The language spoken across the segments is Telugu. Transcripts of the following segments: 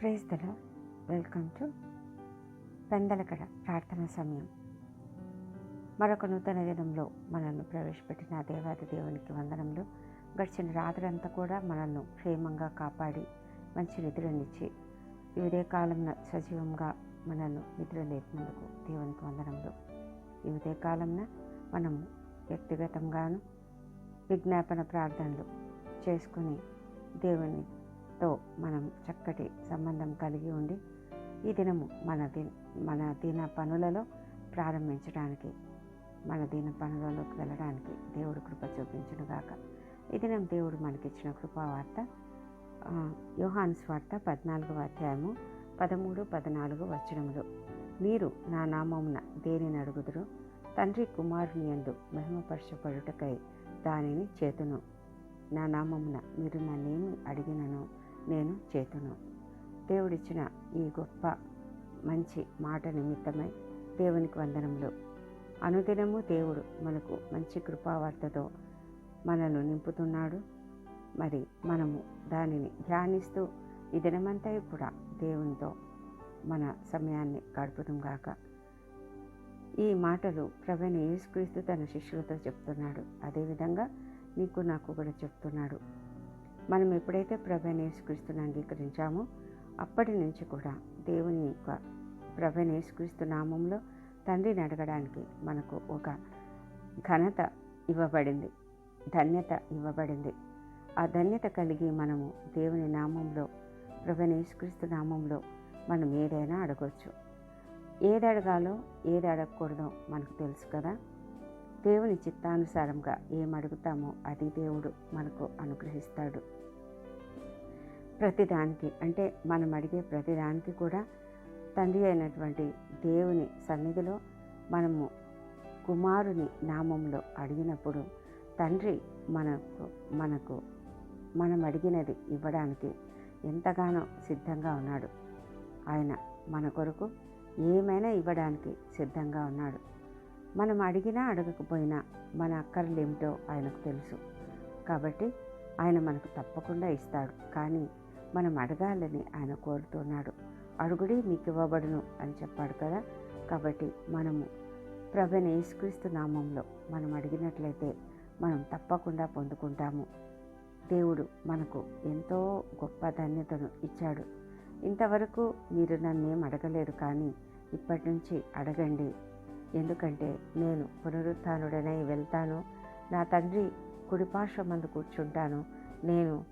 Praise the Lord welcome to పెందలకడ ప్రార్థన సమయం. మరొక నూతన దినంలో మనల్ని ప్రవేశపెట్టిన దేవాది దేవునికి వందనములు. గడిచిన రాత్రంతా కూడా మనల్ని క్షేమంగా కాపాడి మంచి నిద్రనిచ్చి ఈ ఉదయ కాలంలో సజీవంగా మనల్ని నిద్ర లేపినందుకు దేవునికి వందనములు. ఈ ఉదయ కాలంన మనము వ్యక్తిగతంగాను విజ్ఞాపన ప్రార్థనలు చేసుకుని తో మనం చక్కటి సంబంధం కలిగి ఉండి ఈ దినము మన దిన మన దిన పనులలో ప్రారంభించడానికి మన దిన పనులలోకి వెళ్ళడానికి దేవుడు కృప చూపించునుగాక. ఈ దినం దేవుడు మనకిచ్చిన కృపావార్త వార్త యోహాను స్వార్త పద్నాలుగవ అధ్యాయము పదమూడు పద్నాలుగు వచనములు. మీరు నా నామమున దేనిని అడుగుదురు? తండ్రి కుమారుని యందు మహిమపరచబడుటకై దానిని చేతును. నా నామమున మీరు నన్నేమి అడిగినను? నేను చేతును. దేవుడిచ్చిన ఈ గొప్ప మంచి మాట నిమిత్తమై దేవునికి వందనములు. అనుదినము దేవుడు మనకు మంచి కృపావార్తతో మనల్ని నింపుతున్నాడు. మరి మనము దానిని ధ్యానిస్తూ ఈ దినమంతా కూడా దేవునితో మన సమయాన్ని గడుపుదాం గాక. ఈ మాటలు ప్రవీణ యేసుక్రీస్తు తన శిష్యులతో చెప్తున్నాడు. అదేవిధంగా నీకు నాకు కూడా చెప్తున్నాడు. మనం ఎప్పుడైతే ప్రభనేసుక్రీస్తుని అంగీకరించామో అప్పటి నుంచి కూడా దేవుని యొక్క ప్రవీణ యేసుక్రీస్తు నామంలో తండ్రిని అడగడానికి మనకు ఒక ఘనత ఇవ్వబడింది. ధన్యత ఇవ్వబడింది. ఆ ధన్యత కలిగి మనము దేవుని నామంలో ప్రవీణ యేసుక్రీస్తు నామంలో మనం ఏదైనా అడగవచ్చు ఏది అడగాలో ఏది అడగకూడదో మనకు తెలుసు కదా. దేవుని చిత్తానుసారంగా ఏం అడుగుతామో అది దేవుడు మనకు అనుగ్రహిస్తాడు. ప్రతిదానికి అంటే మనం అడిగే ప్రతిదానికి కూడా తండ్రి అయినటువంటి దేవుని సన్నిధిలో మనము కుమారుని నామంలో అడిగినప్పుడు తండ్రి మనకు మనకు మనం అడిగినది ఇవ్వడానికి ఎంతగానో సిద్ధంగా ఉన్నాడు. ఆయన మన కొరకు ఏమైనా ఇవ్వడానికి సిద్ధంగా ఉన్నాడు. మనం అడిగినా అడగకపోయినా మన అక్కర్లు ఏమిటో ఆయనకు తెలుసు. కాబట్టి ఆయన మనకు తప్పకుండా ఇస్తాడు. కానీ మనం అడగాలని ఆయన కోరుతున్నాడు. అడుగుడి మీకు ఇవ్వబడును అని చెప్పాడు కదా? కాబట్టి మనము ప్రభైన యేసుక్రీస్తు నామంలో మనం అడిగినట్లయితే మనం తప్పకుండా పొందుకుంటాము. దేవుడు మనకు ఎంతో గొప్ప ధన్యతను ఇచ్చాడు. ఇంతవరకు మీరు నన్నేం అడగలేరు కానీ ఇప్పటి నుంచి అడగండి. ఎందుకంటే నేను పునరుత్డనై వెళ్తాను. నా తండ్రి కుడిపార్శ్వమందు కూర్చుంటాను. నేను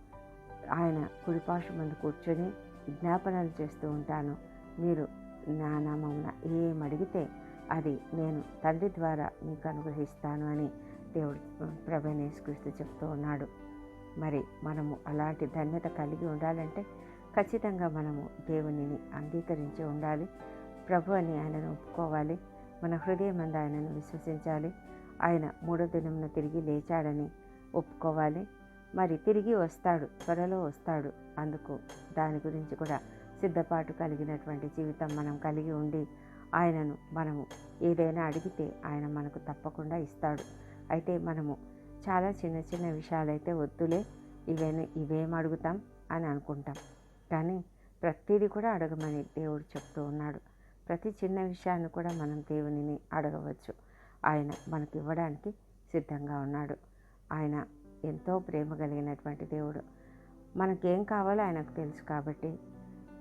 ఆయన కుడిపార్శ్వమందు కూర్చొని విజ్ఞాపనలు చేస్తూ ఉంటాను. మీరు నా నామమున ఏం అడిగితే అది నేను తండ్రి ద్వారా మీకు అనుగ్రహిస్తాను అని దేవుడు ప్రభనేశ్వరిస్తూ చెప్తూ ఉన్నాడు. మరి మనము అలాంటి ధన్యత కలిగి ఉండాలంటే ఖచ్చితంగా మనము దేవునిని అంగీకరించి ఉండాలి. ప్రభు అని ఆయనను ఒప్పుకోవాలి. మన హృదయం అందు ఆయనను విశ్వసించాలి. ఆయన మూడో దినమున తిరిగి లేచాడని ఒప్పుకోవాలి. మరి తిరిగి వస్తాడు త్వరలో వస్తాడు. అందుకు దాని గురించి కూడా సిద్ధపాటు కలిగినటువంటి జీవితం మనం కలిగి ఉండి ఆయనను మనము ఏదైనా అడిగితే ఆయన మనకు తప్పకుండా ఇస్తాడు. అయితే మనము చాలా చిన్న చిన్న విషయాలైతే వద్దులే ఇవేమి ఇవేం అడుగుతాం అని అనుకుంటాం. కానీ ప్రతిదీ కూడా అడగమని దేవుడు చెప్తూ ఉన్నాడు. ప్రతి చిన్న విషయాన్ని కూడా మనం దేవునిని అడగవచ్చు. ఆయన మనకి ఇవ్వడానికి సిద్ధంగా ఉన్నాడు. ఆయన ఎంతో ప్రేమ కలిగినటువంటి దేవుడు. మనకేం కావాలో ఆయనకు తెలుసు కాబట్టి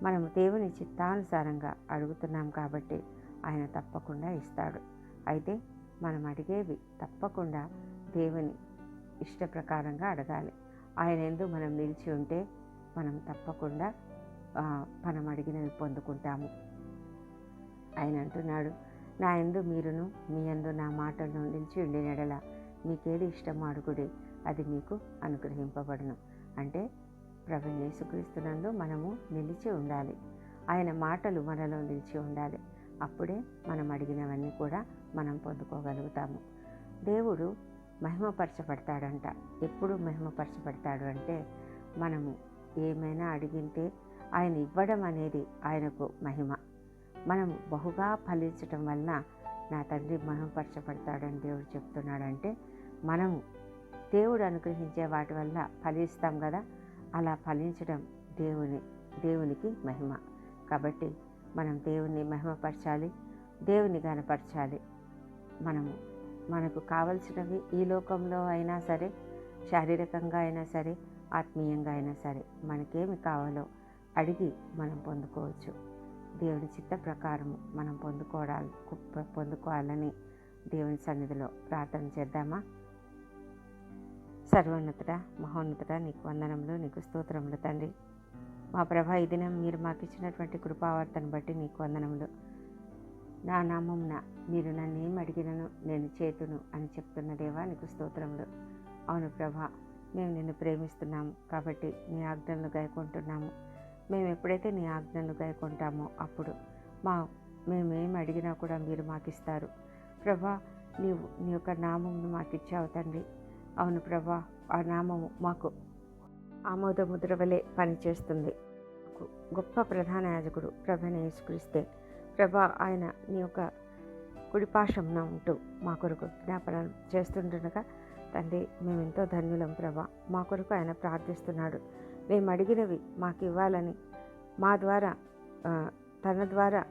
మనం దేవుని చిత్తానుసారంగా అడుగుతున్నాం కాబట్టి ఆయన తప్పకుండా ఇస్తాడు. అయితే మనం అడిగేవి తప్పకుండా దేవుని ఇష్ట ప్రకారంగా అడగాలి. ఆయన ఎందు మనం నిలిచి ఉంటే మనం తప్పకుండా మనం అడిగినవి పొందుకుంటాము. ఆయన అంటున్నాడు నా ఎందు మీరును మీ ఎందు నా మాటలను నిలిచి ఉండినడల మీకేది ఇష్టం అడుగుడి. అది మీకు అనుగ్రహింపబడును. అంటే ప్రభు యేసుక్రీస్తునందు మనము నిలిచి ఉండాలి. ఆయన మాటలు మనలో నిలిచి ఉండాలి. అప్పుడే మనం అడిగినవన్నీ కూడా మనం పొందుకోగలుగుతాము. దేవుడు మహిమపరచబడతాడంట. ఎప్పుడు మహిమపరచబడతాడు అంటే మనము ఏమైనా అడిగితే ఆయన ఇవ్వడం అనేది ఆయనకు మహిమ. మనం బహుగా ఫలించటం వలన నా తండ్రి మహిమపరచబడతాడని దేవుడు చెప్తున్నాడంటే మనము దేవుడు అనుగ్రహించే వాటి వల్ల ఫలిస్తాం కదా? అలా ఫలించడం దేవుని దేవునికి మహిమ. కాబట్టి మనం దేవుని మహిమపరచాలి దేవుని గనపరచాలి మనము మనకు కావలసినవి ఈ లోకంలో అయినా సరే శారీరకంగా అయినా సరే ఆత్మీయంగా అయినా సరే మనకేమి కావాలో అడిగి మనం పొందుకోవచ్చు. దేవుని చిత్త ప్రకారము మనం పొందుకోవడాలి పొందుకోవాలని దేవుని సన్నిధిలో ప్రార్థన చేద్దామా? సర్వోన్నతుడ మహోన్నతుడ నీకు వందనములు నీకు స్తోత్రములు తండ్రి. మా ప్రభ ఈ దినం మీరు మాకు ఇచ్చినటువంటి కృపావర్తను బట్టి నీకు వందనములు. నా నామమున మీరు నన్ను ఏం అడిగినను నేను చేతును అని చెప్తున్న దేవా నీకు స్తోత్రములు. అవును ప్రభ మేము నిన్ను ప్రేమిస్తున్నాము కాబట్టి నీ ఆజ్ఞలను గాయకుంటున్నాము మేము ఎప్పుడైతే నీ ఆజ్ఞలను గాయకుంటామో అప్పుడు మా మేము ఏం అడిగినా కూడా మీరు మాకు ఇస్తారు ప్రభా నీవు నీ యొక్క నామమును మాకు ఇచ్చావు తండ్రి. అవును ప్రభా ఆ నామము మాకు ఆమోదముద్ర వలె పనిచేస్తుంది. గొప్ప ప్రధాన యాజకుడు ప్రభని యేసుక్రీస్తే. ప్రభా ఆయన నీ యొక్క కుడిపాశంన ఉంటూ మా కొరకు జ్ఞాపన చేస్తుండగా తండ్రి మేము ఎంతో ధన్యులం ప్రభా. మా కొరకు ఆయన ప్రార్థిస్తున్నాడు. మేము అడిగినవి మాకు ఇవ్వాలని మా ద్వారా తన ద్వారా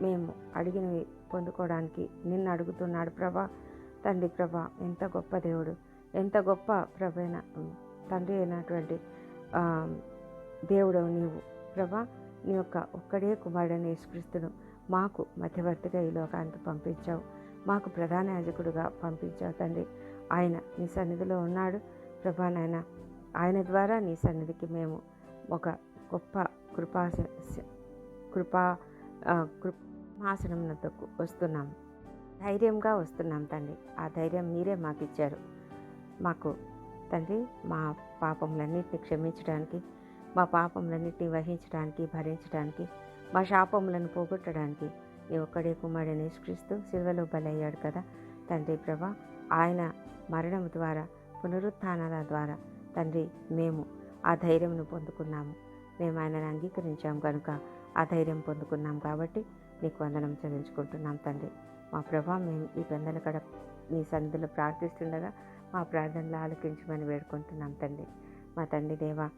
మేము అడిగినవి పొందుకోవడానికి నిన్ను అడుగుతున్నాడు ప్రభా. తండ్రి ప్రభా ఎంత గొప్ప దేవుడు. ఎంత గొప్ప ప్రభైన తండ్రి అయినటువంటి దేవుడు దేవుడవు నీవు. ప్రభా నీ యొక్క ఒక్కడే కుమారుడని యేసుక్రీస్తును మాకు మధ్యవర్తిగా ఈ లోకానికి పంపించావు. మాకు ప్రధాన యాజకుడుగా పంపించావు తండ్రి. ఆయన నీ సన్నిధిలో ఉన్నాడు. ప్రభా నాయన ఆయన ద్వారా నీ సన్నిధికి మేము ఒక గొప్ప కృపా కృపా ఆ, కృపాసనమునకు వస్తున్నాం. ధైర్యంగా వస్తున్నాం తండ్రి. ఆ ధైర్యం మీరే మాకు ఇచ్చారు మాకు తండ్రి మా పాపములన్నింటినీ క్షమించడానికి మా పాపములన్నింటినీ వహించడానికి భరించడానికి మా శాపములను పోగొట్టడానికి నీ ఒక్కడే కుమారుడు నిష్క్రిస్తూ సిల్వలో బలయ్యాడు కదా. తండ్రి ప్రభా ఆయన మరణం ద్వారా పునరుత్థానాల ద్వారా తండ్రి మేము ఆ ధైర్యంను పొందుకున్నాము. మేము ఆయనను అంగీకరించాం కనుక ఆ ధైర్యం పొందుకున్నాం కాబట్టి నీకు వందనం చెల్లించుకుంటున్నాం తండ్రి. మా ప్రభా మేము ఈ పెందల కడ నీ సన్నిధిలో ప్రార్థిస్తుండగా మా ప్రార్థనలు ఆలకించమని వేడుకుంటున్నాం తండ్రి మా తండ్రి దేవా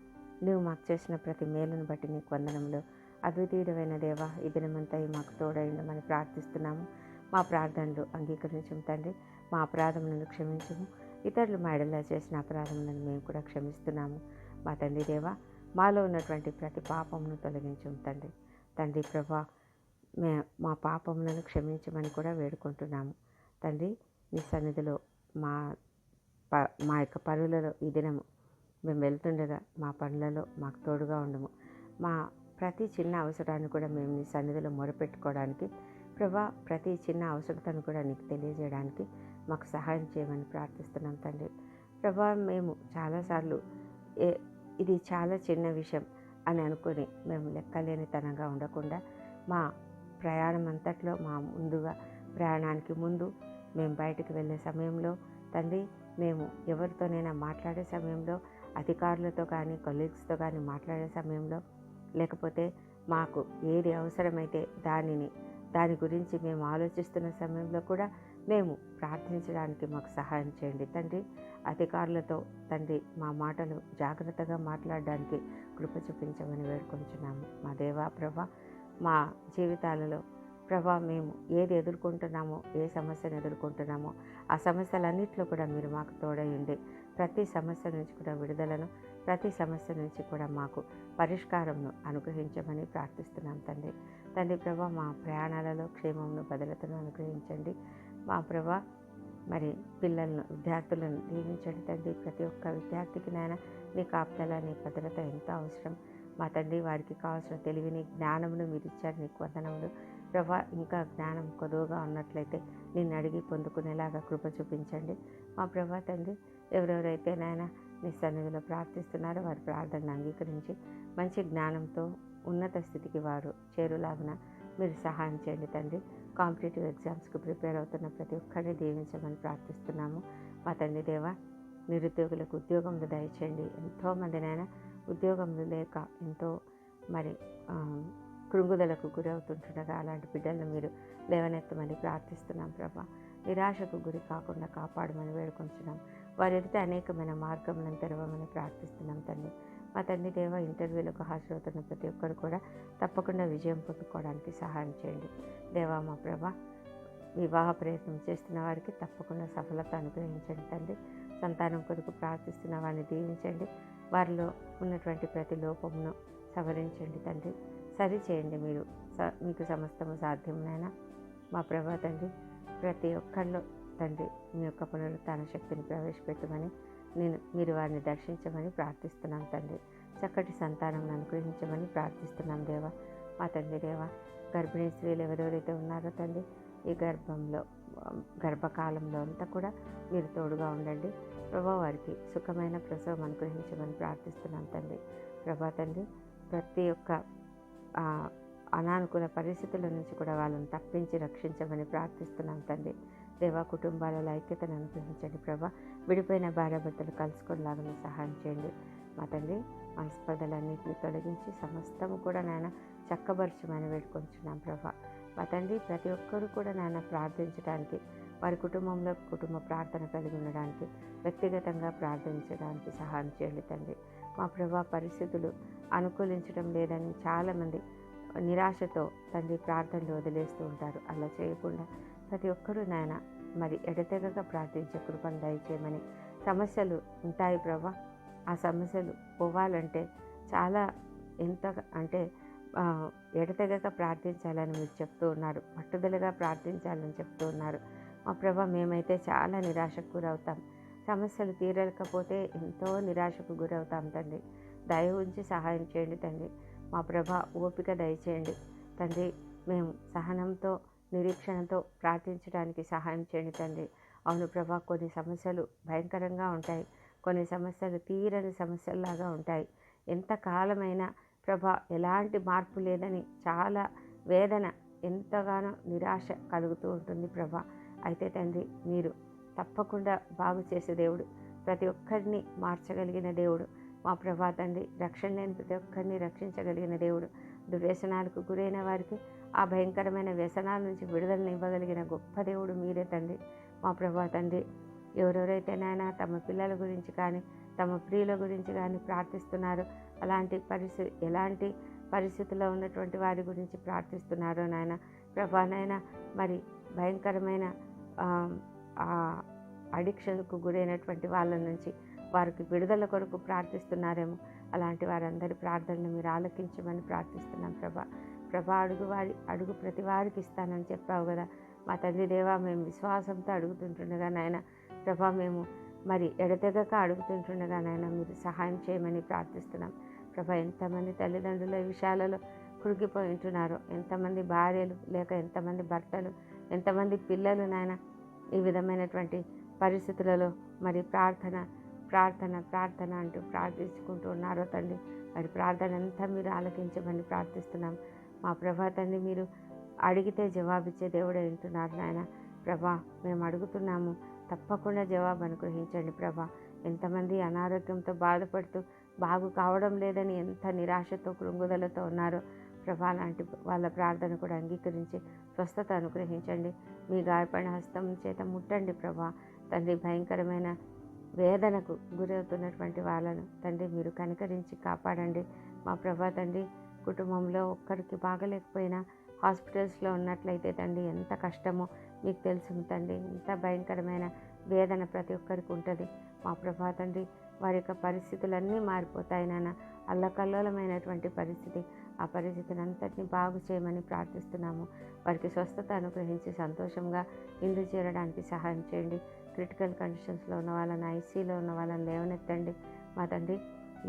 నువ్వు మాకు చేసిన ప్రతి మేలును బట్టి నీకు వందనములు. అద్వితీయుడమైన దేవా ఈ దినమంతా మాకు తోడైండమని ప్రార్థిస్తున్నాము. మా ప్రార్థనలు అంగీకరించము తండ్రి. మా అపరాధములను క్షమించము. ఇతరులు మా ఎడలా చేసిన అపరాధములను మేము కూడా క్షమిస్తున్నాము. మా తండ్రి దేవా మాలో ఉన్నటువంటి ప్రతి పాపమును తొలగించము తండ్రి. తండ్రి ప్రభా మే మా పాపములను క్షమించమని కూడా వేడుకుంటున్నాము. తండ్రి నీ సన్నిధిలో మా ప మా యొక్క పనులలో ఈ దినము మేము వెళ్తుండగా మా పనులలో మాకు తోడుగా ఉండము. మా ప్రతి చిన్న అవసరాన్ని కూడా మేము నీ సన్నిధిలో మొరపెట్టుకోవడానికి ప్రభా ప్రతి చిన్న అవసరతను కూడా నీకు తెలియజేయడానికి మాకు సహాయం చేయమని ప్రార్థిస్తున్నాం తండ్రి. ప్రభా మేము చాలాసార్లు ఏ ఇది చాలా చిన్న విషయం అని అనుకొని మేము లెక్కలేనితనంగా ఉండకుండా మా ప్రయాణం అంతట్లో మా ముందుగా ప్రయాణానికి ముందు మేము బయటికి వెళ్ళే సమయంలో తండ్రి మేము ఎవరితోనైనా మాట్లాడే సమయంలో అధికారులతో కానీ కొలీగ్స్తో కానీ మాట్లాడే సమయంలో లేకపోతే మాకు ఏది అవసరమైతే దానిని దాని గురించి మేము ఆలోచిస్తున్న సమయంలో కూడా మేము ప్రార్థించడానికి మాకు సహాయం చేయండి. తండ్రి అధికారులతో తండ్రి మా మాటలు జాగ్రత్తగా మాట్లాడడానికి కృప చూపించమని వేడుకుంటున్నాము మా దేవా ప్రభ మా జీవితాలలో ప్రభా మేము ఏది ఎదుర్కొంటున్నామో ఏ సమస్యను ఎదుర్కొంటున్నామో ఆ సమస్యలన్నింటిలో కూడా మీరు మాకు తోడయండి ప్రతి సమస్య నుంచి కూడా విడుదలను ప్రతి సమస్య నుంచి కూడా మాకు పరిష్కారంను అనుగ్రహించమని ప్రార్థిస్తున్నాం తండ్రి. తండ్రి ప్రభా మా ప్రయాణాలలో క్షేమమును భద్రతను అనుగ్రహించండి. మా ప్రభా మరి పిల్లలను విద్యార్థులను దీవించండి తండ్రి. ప్రతి ఒక్క విద్యార్థికి నాయన నీ కాపుదల నీ భద్రత ఎంతో అవసరం. మా తండ్రి వారికి కావాల్సిన తెలివిని జ్ఞానమును మీరు ఇచ్చారు. నీకు వందనములు. ప్రభా ఇంకా జ్ఞానం కొదువుగా ఉన్నట్లయితే నిన్ను అడిగి పొందుకునేలాగా కృప చూపించండి. మా ప్రభా తండ్రి ఎవరెవరైతే నాయన నీ సన్నిధిలో ప్రార్థిస్తున్నారో వారి ప్రార్థనను అంగీకరించి మంచి జ్ఞానంతో ఉన్నత స్థితికి వారు చేరులాగున మీరు సహాయం చేయండి తండ్రి. కాంపిటేటివ్ ఎగ్జామ్స్కి ప్రిపేర్ అవుతున్న ప్రతి ఒక్కరిని దీవించమని ప్రార్థిస్తున్నాము. మా తండ్రి దేవ నిరుద్యోగులకు ఉద్యోగంలో దయచేయండి. ఎంతోమందినైనా ఉద్యోగం లేక ఎంతో మరి కృంగుదలకు గురవుతుంటుండగా అలాంటి బిడ్డలను మీరు లేవనెత్తమని ప్రార్థిస్తున్నాం ప్రభా. నిరాశకు గురి కాకుండా కాపాడమని వేడుకుంటున్నాం వారి ఎదుట అనేకమైన మార్గములను తెరవమని ప్రార్థిస్తున్నాం తండ్రి మా తండ్రి దేవ ఇంటర్వ్యూలకు హాజరవుతున్న ప్రతి ఒక్కరు కూడా తప్పకుండా విజయం పొందుకోవడానికి సహాయం చేయండి. దేవా మా ప్రభ వివాహ ప్రయత్నం చేస్తున్న వారికి తప్పకుండా సఫలత అనుగ్రహించండి తండ్రి సంతానం కొరకు ప్రార్థిస్తున్న వారిని దీవించండి. వారిలో ఉన్నటువంటి ప్రతి లోపమును సవరించండి తండ్రి. సరి చేయండి మీరు. స మీకు సమస్తము సాధ్యమునైనా మా ప్రభా తండ్రి ప్రతి ఒక్కరిలో తండ్రి మీ యొక్క పునరుత్న శక్తిని ప్రవేశపెట్టమని నేను మీరు వారిని దర్శించమని ప్రార్థిస్తున్నాం తండ్రి. చక్కటి సంతానం అనుగ్రహించమని ప్రార్థిస్తున్నాం దేవా. మా తండ్రి దేవా గర్భిణీ స్త్రీలు ఎవరెవరైతే ఉన్నారో తండ్రి ఈ గర్భంలో గర్భకాలంలో అంతా కూడా మీరు తోడుగా ఉండండి. ప్రభా వారికి సుఖమైన ప్రసవం అనుగ్రహించమని ప్రార్థిస్తున్నాం తండ్రి. ప్రభా తండ్రి ప్రతి ఒక్క అనానుకూల పరిస్థితుల నుంచి కూడా వాళ్ళని తప్పించి రక్షించమని ప్రార్థిస్తున్నాం తండ్రి. దేవా కుటుంబాలలో ఐక్యతను అనుగ్రహించండి ప్రభా. విడిపోయిన భార్యాభర్తలు కలుసుకునేలాగా సహాయం చేయండి. మా తండ్రి మనస్పర్ధలన్నింటినీ తొలగించి సమస్తము కూడా నాయన చక్కబరచమని వేడుకొంచున్నాం ప్రభా. మా తండ్రి ప్రతి ఒక్కరు కూడా నాయన ప్రార్థించడానికి వారి కుటుంబంలో కుటుంబ ప్రార్థన కలిగి ఉండడానికి వ్యక్తిగతంగా ప్రార్థించడానికి సహాయం చేయండి తండ్రి. మా ప్రభా పరిస్థితులు అనుకూలించడం లేదని చాలామంది నిరాశతో తండ్రి ప్రార్థనలు వదిలేస్తూ ఉంటారు. అలా చేయకుండా ప్రతి ఒక్కరూ నాయన మరి ఎడతెగక ప్రార్థించే కృపను దయచేయమని సమస్యలు ఉంటాయి ప్రభా. ఆ సమస్యలు పోవాలంటే చాలా ఎంత అంటే ఎడతెగక ప్రార్థించాలని మీరు చెప్తూ ఉన్నారు. పట్టుదలగా ప్రార్థించాలని చెప్తూ ఉన్నారు. మా ప్రభా మేమైతే చాలా నిరాశకు గురవుతాం. సమస్యలు తీరలేకపోతే ఎంతో నిరాశకు గురవుతాం తండ్రి. దయ ఉంచి సహాయం చేయండి తండ్రి. మా ప్రభ ఓపిక దయచేయండి. తండ్రి మేము సహనంతో నిరీక్షణతో ప్రార్థించడానికి సహాయం చేయండి తండ్రి. అవును ప్రభా కొన్ని సమస్యలు భయంకరంగా ఉంటాయి. కొన్ని సమస్యలు తీరని సమస్యల్లాగా ఉంటాయి. ఎంత కాలమైనా ప్రభా ఎలాంటి మార్పు లేదని చాలా వేదన ఎంతగానో నిరాశ కలుగుతూ ఉంటుంది ప్రభా. అయితే తండ్రి మీరు తప్పకుండా బాగు చేసే దేవుడు ప్రతి ఒక్కరిని మార్చగలిగిన దేవుడు. మా ప్రభా తండ్రి రక్షణ లేని ప్రతి ఒక్కరిని రక్షించగలిగిన దేవుడు. దుర్వ్యసనాలకు గురైన వారికి ఆ భయంకరమైన వ్యసనాల నుంచి విడుదలను ఇవ్వగలిగిన గొప్ప దేవుడు మీరే తండ్రి. మా ప్రభా తండ్రి ఎవరెవరైతే నాయన తమ పిల్లల గురించి కానీ తమ ప్రియుల గురించి కానీ ప్రార్థిస్తున్నారో అలాంటి పరిస్థితి ఎలాంటి పరిస్థితుల్లో ఉన్నటువంటి వారి గురించి ప్రార్థిస్తున్నారో నాయన. ప్రభా మరి భయంకరమైన అడిక్షన్కు గురైనటువంటి వాళ్ళ నుంచి వారికి విడుదల కొరకు ప్రార్థిస్తున్నారేమో. అలాంటి వారందరి ప్రార్థనలు మీరు ఆలకించమని ప్రార్థిస్తున్నాం ప్రభా. ప్రభా అడుగు వారి అడుగు ప్రతి వారికి ఇస్తానని చెప్పావు కదా. మా తండ్రి దేవా మేము విశ్వాసంతో అడుగుతుంటుండగా నాయన ప్రభా మేము మరి ఎడతెగక అడుగుతుంటుండగా నాయన మీరు సహాయం చేయమని ప్రార్థిస్తున్నాం. ప్రభా ఎంతమంది తల్లిదండ్రుల విషయాలలో కురిగిపోయి ఉంటున్నారో ఎంతమంది భార్యలు లేక ఎంతమంది భర్తలు ఎంతమంది పిల్లలు నాయన ఈ విధమైనటువంటి పరిస్థితులలో మరి ప్రార్థన ప్రార్థన ప్రార్థన అంటూ ప్రార్థించుకుంటూ ఉన్నారో తండ్రి మరి ప్రార్థన అంతా మీరు ఆలకించమని ప్రార్థిస్తున్నాం. మా ప్రభా తండ్రి మీరు అడిగితే జవాబిచ్చే దేవుడే వింటున్నారు నాయన. ప్రభా మేము అడుగుతున్నాము తప్పకుండా జవాబు అనుగ్రహించండి ప్రభా. ఎంతమంది అనారోగ్యంతో బాధపడుతూ బాగు కావడం లేదని ఎంత నిరాశతో కృంగుదలతో ఉన్నారో ప్రభా లాంటి వాళ్ళ ప్రార్థన కూడా అంగీకరించి స్వస్థత అనుగ్రహించండి. మీ గాయపడిన హస్తం చేత ముట్టండి ప్రభా. తండ్రి భయంకరమైన వేదనకు గురవుతున్నటువంటి వాళ్ళను తండ్రి మీరు కనికరించి కాపాడండి. మా ప్రభా తండ్రి కుటుంబంలో ఒక్కరికి బాగలేకపోయినా హాస్పిటల్స్లో ఉన్నట్లయితే తండ్రి ఎంత కష్టమో మీకు తెలుసు తండ్రి. ఎంత భయంకరమైన వేదన ప్రతి ఒక్కరికి ఉంటుంది. మా ప్రభా తండ్రి వారి యొక్క పరిస్థితులన్నీ మారిపోతాయి నాన్న. అల్లకల్లోలమైనటువంటి పరిస్థితి. ఆ పరిస్థితిని అంతటిని బాగు చేయమని ప్రార్థిస్తున్నాము. వారికి స్వస్థత అనుగ్రహించి సంతోషంగా ఇందు చేరడానికి సహాయం చేయండి. క్రిటికల్ కండిషన్స్లో ఉన్న వాళ్ళని ఐసీలో ఉన్న వాళ్ళని లేవనెత్తండి. మా తండ్రి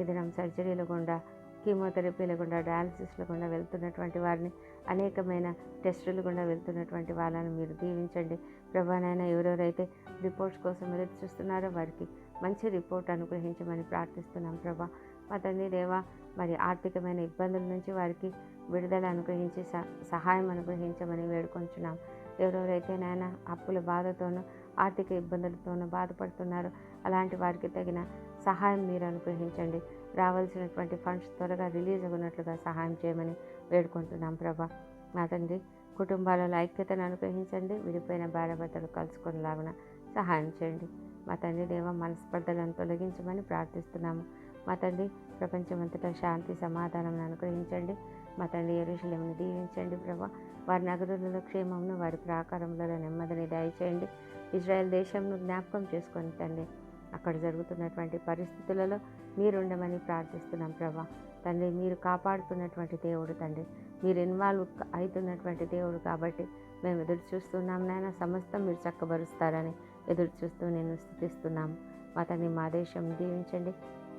ఈ దినం సర్జరీల గుండా కీమోథెరపీల గుండా డయాలసిస్ల గుండా వెళ్తున్నటువంటి వారిని అనేకమైన టెస్టులు గుండా వెళ్తున్నటువంటి వాళ్ళని మీరు దీవించండి. ప్రభానైనా ఎవరెవరైతే రిపోర్ట్స్ కోసం ఎదురు చూస్తున్నారో వారికి మంచి రిపోర్ట్ అనుగ్రహించమని ప్రార్థిస్తున్నాం ప్రభా. మా తండ్రి దేవా మరి ఆర్థికమైన ఇబ్బందుల నుంచి వారికి విడుదల అనుగ్రహించి స సహాయం అనుగ్రహించమని వేడుకొంచున్నాం. ఎవరెవరైతే నాయన అప్పుల బాధతోనూ ఆర్థిక ఇబ్బందులతోనూ బాధపడుతున్నారో అలాంటి వారికి తగిన సహాయం మీరు అనుగ్రహించండి. రావాల్సినటువంటి ఫండ్స్ త్వరగా రిలీజ్ అవ్వనట్లుగా సహాయం చేయమని వేడుకుంటున్నాం ప్రభా. మా తండ్రి కుటుంబాలలో ఐక్యతను అనుగ్రహించండి. విడిపోయిన భార్యాభర్తలు కలుసుకునేలాగున సహాయం చేయండి. మా తండ్రి దేవ మనస్పర్ధలను తొలగించమని ప్రార్థిస్తున్నాము. మా తండ్రి ప్రపంచమంతటా శాంతి సమాధానం అనుగ్రహించండి. మా తండ్రి దీవించండి ప్రభా. వారి నగరులలో క్షేమమును వారి ప్రాకారంలో నెమ్మదిని దయచేయండి. ఇజ్రాయెల్ దేశంను జ్ఞాపకం చేసుకొని తండ్రి అక్కడ జరుగుతున్నటువంటి పరిస్థితులలో మీరుండమని ప్రార్థిస్తున్నాం ప్రభా. తండ్రి మీరు కాపాడుతున్నటువంటి దేవుడు తండ్రి. మీరు ఇన్వాల్వ్ అవుతున్నటువంటి దేవుడు కాబట్టి మేము ఎదురు చూస్తున్నాం నాయన. సమస్తం మీరు చక్కబరుస్తారని ఎదురు చూస్తూ నేను స్థుతిస్తున్నాము మా తండ్రి మా దేశం దీవించండి.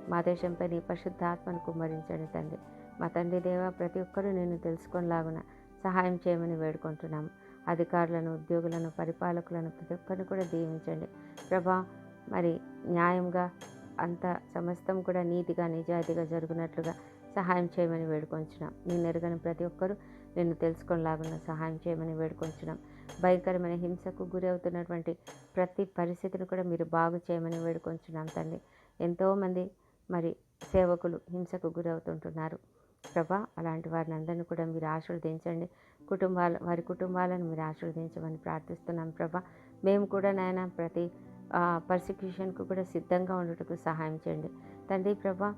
మా దేశంపై నీ పరిశుద్ధాత్మను కుమ్మరించండి తండ్రి. మా తండ్రి దేవ ప్రతి ఒక్కరూ నేను తెలుసుకొనిలాగున సహాయం చేయమని వేడుకుంటున్నాము. అధికారులను ఉద్యోగులను పరిపాలకులను ప్రతి ఒక్కరిని కూడా దీవించండి. ప్రభా మరి న్యాయంగా అంత సమస్తం కూడా నీతిగా నిజాయితీగా జరుగునట్లుగా సహాయం చేయమని వేడుకొంచున్నాం. నేను ఎరగని ప్రతి ఒక్కరూ నిన్ను తెలుసుకొనిలాగున్న సహాయం చేయమని వేడుకొంచున్నాం. భయంకరమైన హింసకు గురి అవుతున్నటువంటి ప్రతి పరిస్థితిని కూడా మీరు బాగు చేయమని వేడుకొంచున్నాం తండ్రి. ఎంతోమంది మరి సేవకులు హింసకు గురవుతుంటున్నారు. ప్రభా అలాంటి వారిని అందరినీ కూడా మీరు ఆశీర్వదించండి. కుటుంబాల వారి కుటుంబాలను మీరు ఆశీర్వదించమని ప్రార్థిస్తున్నాం ప్రభా. మేము కూడా నాయన ప్రతి పర్సిక్యూషన్కు కూడా సిద్ధంగా ఉండటకు సహాయం చేయండి. తండ్రి ప్రభా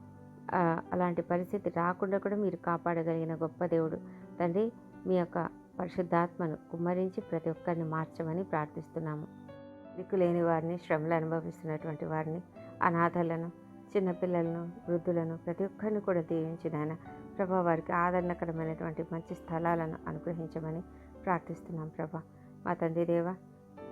అలాంటి పరిస్థితి రాకుండా కూడా మీరు కాపాడగలిగిన గొప్ప దేవుడు. తండ్రి మీ యొక్క పరిశుద్ధాత్మను కుమ్మరించి ప్రతి ఒక్కరిని మార్చమని ప్రార్థిస్తున్నాము. దిక్కులేని వారిని శ్రమలు అనుభవిస్తున్నటువంటి వారిని అనాథలను చిన్నపిల్లలను వృద్ధులను ప్రతి ఒక్కరిని కూడా దీవించిన ఆయన ప్రభా వారికి ఆదరణకరమైనటువంటి మంచి స్థలాలను అనుగ్రహించమని ప్రార్థిస్తున్నాం ప్రభా. మా తండ్రి దేవ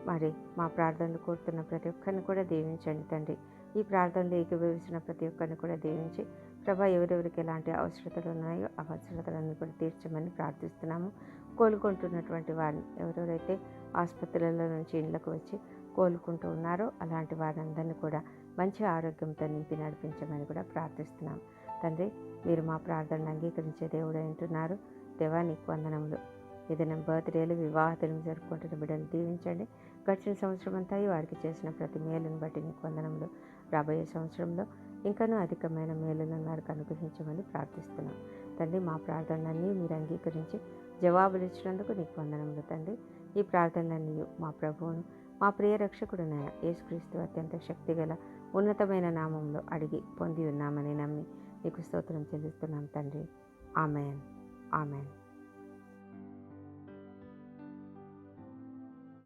మరి మా ప్రార్థనలు కోరుతున్న ప్రతి ఒక్కరిని కూడా దీవించండి తండ్రి. ఈ ప్రార్థనలు ఏకీభవించిన ప్రతి ఒక్కరిని కూడా దీవించి ప్రభా ఎవరెవరికి ఎలాంటి అవసరతలు ఉన్నాయో ఆ అవసరతలన్నీ కూడా తీర్చమని ప్రార్థిస్తున్నాము. కోలుకుంటున్నటువంటి వారిని ఎవరెవరైతే ఆసుపత్రులలో నుంచి ఇళ్ళకు వచ్చి కోలుకుంటూ ఉన్నారో అలాంటి వారందరినీ కూడా మంచి ఆరోగ్యంతో నింపి నడిపించమని కూడా ప్రార్థిస్తున్నాం. తండ్రి మీరు మా ప్రార్థనను అంగీకరించే దేవుడు అంటున్నారు దేవా నీకు వందనములు. ఏదైనా బర్త్డేలు తెలుగు జరుపుకుంటున్న బిడ్డలు దీవించండి. గడిచిన సంవత్సరం అంతా వారికి చేసిన ప్రతి మేలును బట్టి నీకు వందనములు. రాబోయే సంవత్సరంలో ఇంకనూ అధికమైన మేలులను వారికి అనుగ్రహించమని ప్రార్థిస్తున్నాం. తండ్రి మా ప్రార్థనలన్నీ మీరు అంగీకరించి జవాబులు ఇచ్చినందుకు నీకు వందనములు తండ్రి. ఈ ప్రార్థనలన్నీ మా ప్రభువును మా ప్రియ రక్షకుడునైన యేసుక్రీస్తు అత్యంత శక్తిగల ఉన్నతమైన నామంలో అడిగి పొంది ఉన్నామని నమ్మి నీకు స్తోత్రం చెల్లిస్తున్నాం తండ్రి. ఆమెన్. ఆమెన్.